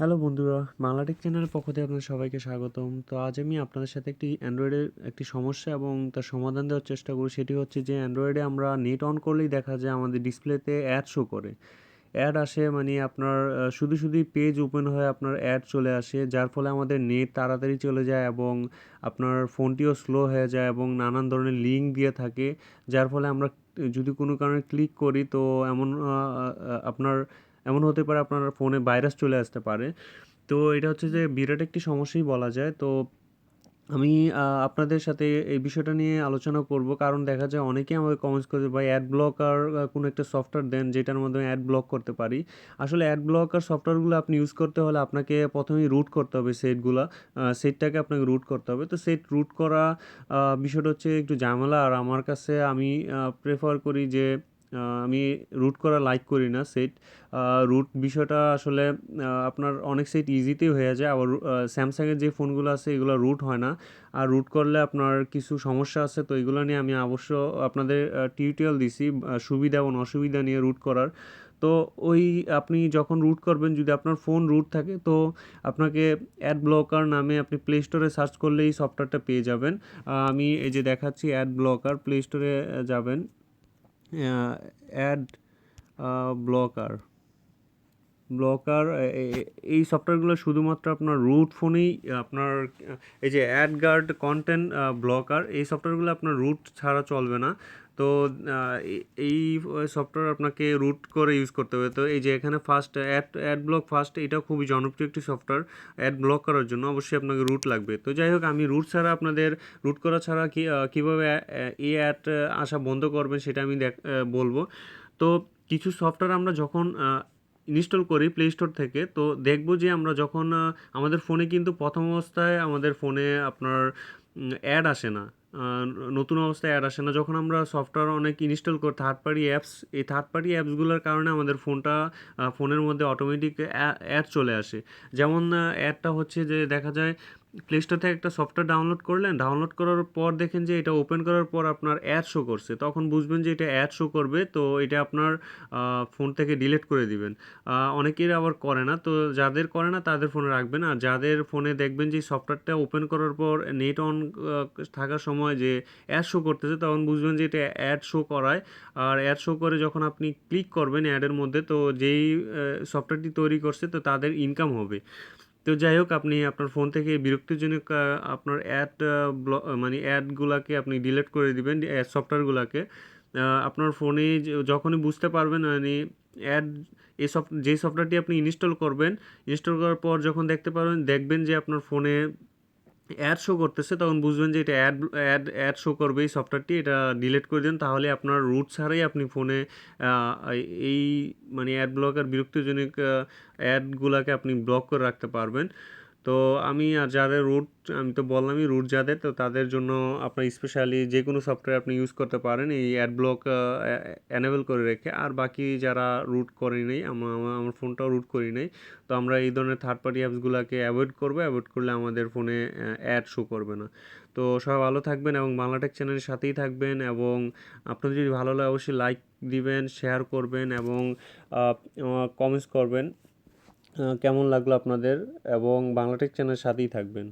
Hello বন্ধুরা বাংলাটেক চ্যানেলের পক্ষ থেকে আপনাদের সবাইকে স্বাগতম। তো আজ আমি আপনাদের সাথে একটি অ্যান্ড্রয়েডের একটি সমস্যা এবং তার সমাধান দেওয়ার চেষ্টা করি। সেটি হচ্ছে যে অ্যান্ড্রয়েডে আমরা নেট অন করলেই দেখা যায় আমাদের ডিসপ্লেতে অ্যাড শো করে। অ্যাড আসে মানে আপনার শুধু শুধুই পেজ ওপেন হয়ে আপনার অ্যাড চলে আসে, যার ফলে আমাদের নেট তাড়াতাড়ি চলে যায় এবং আপনার ফোনটিও স্লো হয়ে যায় এবং নানান ধরনের লিঙ্ক দিয়ে থাকে, যার ফলে আমরা যদি কোনো কারণে ক্লিক করি, তো এমন আপনার এমন হতে পারে আপনার ফোনে ভাইরাস চলে আসতে পারে। তো এটা হচ্ছে যে বিরাট একটি সমস্যাই বলা যায়। তো আমি আপনাদের সাথে এই বিষয়টা নিয়ে আলোচনা করব। কারণ দেখা যায় অনেকেই আমাকে কমেন্টস করে ভাই অ্যাড ব্লকার কোনো একটা সফটওয়্যার দেন যেটার মাধ্যমে অ্যাড ব্লক করতে পারি। আসলে অ্যাড ব্লকার সফটওয়্যারগুলো আপনি ইউজ করতে হলে আপনাকে প্রথমেই রুট করতে হবে সেটগুলো সেটটাকে আপনাকে রুট করতে হবে। তো সেট রুট করা বিষয়টা হচ্ছে একটু ঝামেলা। আর আমার কাছে আমি প্রেফার করি যে আমি রুট করা লাইক করি না সেট রুট বিষয়টা আসলে আপনার অনেক সেট ইজিতেই হয়ে যায়, আবার স্যামসাংয়ের যে ফোনগুলো আছে, এগুলো রুট হয় না। আর রুট করলে আপনার কিছু সমস্যা আছে, তো এগুলো নিয়ে আমি অবশ্য আপনাদের টিউটোরিয়াল দিছি সুবিধা এবং অসুবিধা নিয়ে রুট করার। তো ওই আপনি যখন রুট করবেন, যদি আপনার ফোন রুট থাকে, তো আপনাকে অ্যাড ব্লকার নামে আপনি প্লে স্টোরে সার্চ করলেই সফটওয়্যারটা পেয়ে যাবেন। আমি এই যে দেখাচ্ছি অ্যাড ব্লকার প্লে স্টোরে যাবেন। অ্যাড ব্লকার ব্লকার এই সফটওয়্যারগুলো শুধুমাত্র আপনার রুট ফোনেই আপনার, এই যে অ্যাড গার্ড কন্টেন্ট ব্লকার এই সফটওয়্যারগুলো আপনার রুট ছাড়া চলবে না। তো এই সফটওয়্যার আপনাকে রুট করে ইউজ করতে হবে। তো এই যে এখানে first ad ad block first এটা খুবই জনপ্রিয় একটি সফটওয়্যার অ্যাড ব্লক করার জন্য অবশ্যই আপনাকে রুট লাগবে। তো যাই হোক, আমি রুট ছাড়া আপনাদের রুট করা ছাড়া কি কীভাবে এই অ্যাড আসা বন্ধ করবেন সেটা আমি দেখ বলব। তো কিছু সফটওয়্যার আমরা যখন ইনস্টল করি প্লে স্টোর থেকে, তো দেখব যে আমরা যখন আমাদের ফোনে কিন্তু প্রথম অবস্থায় আমাদের ফোনে আপনার অ্যাড আসে না। নতুন অবস্থায় অ্যাড আসে না। যখন আমরা সফটওয়্যার অনেক ইনস্টল করি থার্ড পার্টি অ্যাপস এই থার্ড পার্টি অ্যাপসগুলোর কারণে আমাদের ফোনটা ফোনের মধ্যে অটোমেটিক অ্যাড চলে আসে। যেমন অ্যাডটা হচ্ছে যে দেখা যায় প্লে স্টোর থেকে একটা সফটওয়্যার ডাউনলোড করলেন ডাউনলোড করার পর দেখেন যে এটা ওপেন করার পর আপনার অ্যাড শো করছে। তখন বুঝবেন যে এটা অ্যাড শো করবে, তো এটা আপনার ফোন থেকে ডিলিট করে দিবেন। অনেকের আবার করে না, তো যাদের করে না তাদের ফোনে রাখবেন। আর যাদের ফোনে দেখবেন যে সফটওয়্যারটা ওপেন করার পর নেট অন থাকার সময় যে অ্যাড শো করতেছে, তখন বুঝবেন যে এটা অ্যাড শো করায়। আর অ্যাড শো করে যখন আপনি ক্লিক করবেন অ্যাডের মধ্যে, তো যেই সফটওয়্যারটি তৈরি করছে, তো তাদের ইনকাম হবে। তো যাই হোক, আপনি আপনার ফোন থেকে বিরক্তিজনক আপনার অ্যাড মানে অ্যাডগুলোকে আপনি ডিলিট করে দিবেন অ্যাড সফটওয়্যারগুলোকে আপনার ফোনে যখনই বুঝতে পারবেন মানে অ্যাড এই সফট যে সফটওয়্যারটি আপনি ইনস্টল করবেন ইনস্টল করার পর যখন দেখতে পারবেন, দেখবেন যে আপনার ফোনে অ্যাড শো করতেছে, তখন বুঝবেন যে এটা অ্যাড অ্যাড অ্যাড শো করবে এই সফটওয়্যারটি এটা ডিলিট করে দেন তাহলে আপনার রুট ছাড়াই আপনি ফোনে এই মানে অ্যাড ব্লকার বিরক্তিজনক অ্যাডগুলোকে আপনি ব্লক করে রাখতে পারবেন। তো আমি আর যাদের রুট আমি তো বললামই রুট যাদের, তো তাদের জন্য আপনার স্পেশালি যে কোনো সফটওয়্যার আপনি ইউজ করতে পারেন, এই অ্যাড ব্লক এনেবল করে রেখে। আর বাকি যারা রুট করি নেই আমার আমার- ফোনটাও রুট করি নেই, তো আমরা এই ধরনের থার্ড পার্টি অ্যাপসগুলোকে অ্যাভয়েড করব। অ্যাভয়েড করলে আমাদের ফোনে অ্যাড শো করবে না। তো সবাই ভালো থাকবেন এবং বাংলাটেক চ্যানেলের সাথেই থাকবেন এবং আপনাদের যদি ভালো লাগে, অবশ্যই লাইক দিবেন শেয়ার করবেন এবং কমেন্টস করবেন। কেমন লাগল আপনাদের? এবং বাংলাটেক চ্যানেলের সাথেই থাকবেন।